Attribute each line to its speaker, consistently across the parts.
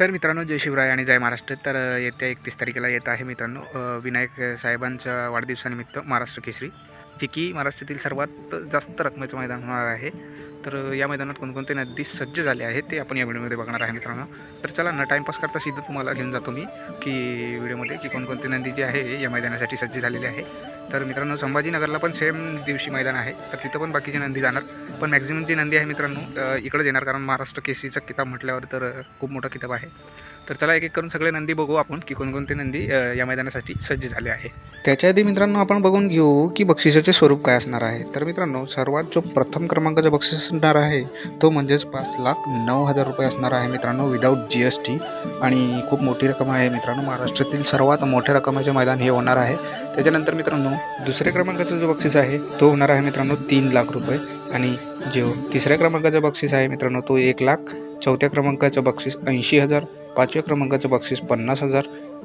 Speaker 1: तर मित्रांनो जय शिवराय आणि जय महाराष्ट्र. तर येत्या एकतीस तारखेला येत आहे मित्रांनो विनायक साहेबांच्या वाढदिवसानिमित्त महाराष्ट्र केसरी. जे की महाराष्ट्रातील सर्वात जास्त रकमेचं मैदान होणार आहे. तर या मैदानात कोणकोणते नदी सज्ज झाले आहेत ते आपण या व्हिडिओमध्ये बघणार आहे मित्रांनो. तर चला ना टाईमपास करता सिद्ध तुम्हाला घेऊन जातो मी की व्हिडिओमध्ये की कोणकोणते नंदी जे आहे या मैदानासाठी सज्ज झालेली आहे. तर मित्रांनो संभाजीनगरला पण सेम दिवशी मैदान आहे. तर तिथं पण बाकीची नंदी जाणार. पण मॅक्झिमम जी नंदी आहे मित्रांनो अ, येणार कारण महाराष्ट्र केसीचा किताब म्हटल्यावर तर खूप मोठा किताब आहे. तर त्याला एक एक करून सगळे नंदी बघू आपण की कोणकोणते नंदी या मैदानासाठी सज्ज झाले आहे. त्याच्या आधी मित्रांनो आपण बघून घेऊ की बक्षिसाचे स्वरूप काय असणार आहे. तर मित्रांनो सर्वात जो प्रथम क्रमांकाचा बक्षीस असणार आहे तो म्हणजेच पाच लाख नऊ हजार रुपये असणार आहे मित्रांनो विदाऊट जी एस टी आणि खूप मोठी रक्कम आहे मित्रांनो महाराष्ट्रातील सर्वात मोठ्या रकमेचे मैदान हे होणार आहे. त्याच्यानंतर मित्रांनो दुसऱ्या क्रमांकाचा जो बक्षीस आहे तो होणार आहे मित्रांनो तीन लाख रुपये. आणि जो तिसऱ्या क्रमांकाचा बक्षीस आहे मित्रांनो तो एक लाख. चौथ्या क्रमांकाचं बक्षीस ऐंशी हजार. पाचव्या क्रमांकाचं बक्षीस पन्नास हजार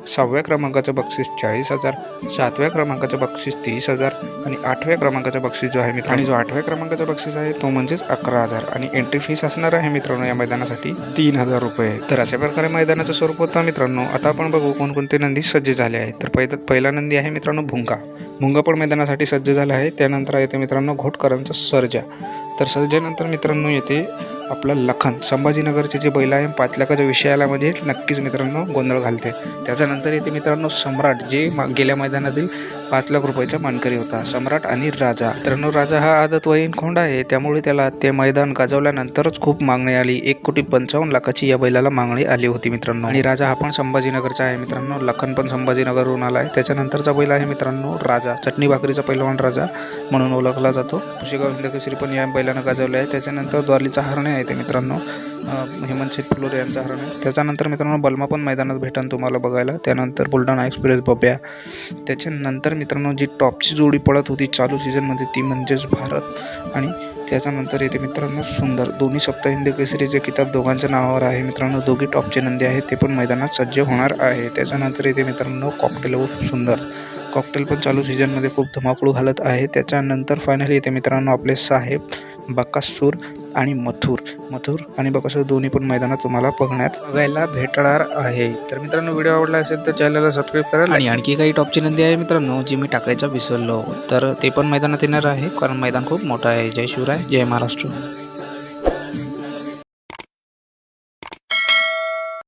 Speaker 1: सहाव्या क्रमांकाचं बक्षीस चाळीस हजार सातव्या क्रमांकाचं बक्षीस तीस हजार आणि आठव्या क्रमांकाचं बक्षीस जो आहे मित्रांनो आणि जो आठव्या क्रमांकाचा बक्षीस आहे तो म्हणजेच अकरा हजार आणि एंट्री फीस असणार आहे मित्रांनो या मैदानासाठी तीन हजार रुपये. तर अशा प्रकारे मैदानाचं स्वरूप होतं मित्रांनो. आता आपण बघू कोणकोणते नंदी सज्ज झाले आहेत. तर पहिला पहिला नंदी आहे मित्रांनो भुंगा. भुंगा पण मैदानासाठी सज्ज झाला आहे. त्यानंतर येते मित्रांनो घोटकरांचा सर्जा. तर सर्जानंतर मित्रांनो येते आपलं लखन. संभाजीनगरचे जे बैल आहे पाचलाकाच्या विषयाला म्हणजे नक्कीच मित्रांनो गोंधळ घालते. त्याच्यानंतर येते मित्रांनो सम्राट जे मा गेल्या मैदानातील पाच लाख रुपयाचा मानकरी होता. सम्राट आणि राजा. मित्रांनो राजा हा आदतवयीन खोंड आहे. त्यामुळे त्याला ते मैदान गाजवल्यानंतरच खूप मागणी आली. एक कोटी पंचावन्न लाखाची या बैलाला मागणी आली होती मित्रांनो. आणि राजा हा पण संभाजीनगरचा आहे मित्रांनो. लखन पण संभाजीनगरहून आला आहे. त्याच्यानंतरचा बैल आहे मित्रांनो राजा. चटणी भाकरीचा पहिलवान राजा म्हणून ओळखला जातो. पुशेगाव हिंदकेसरी पण या बैलानं गाजवले आहे. त्याच्यानंतर द्वारलीचा हरणे आहे ते मित्रांनो. हेमंत शेठ फुलोरे यांचा हरण आहे. त्याच्यानंतर मित्रांनो बलमा पण मैदानात भेटन तुम्हाला बघायला. त्यानंतर बुलढाणा एक्सप्रेस बब्या. त्याच्यानंतर मित्रांनो जी टॉपची जोडी पडत होती चालू सीझनमध्ये ती म्हणजेच भारत. आणि त्याच्यानंतर येते मित्रांनो सुंदर. दोन्ही सप्ताह हिंद केसरीचे किताब दोघांच्या नावावर आहे. मित्रांनो दोघी टॉपचे नंदी आहेत. ते पण मैदानात सज्ज होणार आहे. त्याच्यानंतर येते मित्रांनो कॉकटेल व सुंदर. कॉकटेल पण चालू सीझनमध्ये खूप धमाकूळ घालत आहे. त्याच्यानंतर फायनली येते मित्रांनो आपले साहेब बकासूर. आणि मथुर. मथुर आणि बकासूर दोन्ही पण मैदानात तुम्हाला बघण्यात बघायला भेटणार आहे. तर मित्रांनो व्हिडिओ आवडला असेल तर चॅनलला सबस्क्राईब करा. आणि आणखी काही टॉपची नंदी आहे मित्रांनो जी मी टाकायचं विसरलो. तर ते पण मैदानात येणार आहे कारण मैदान खूप मोठं आहे. जय शिवराय जय महाराष्ट्र.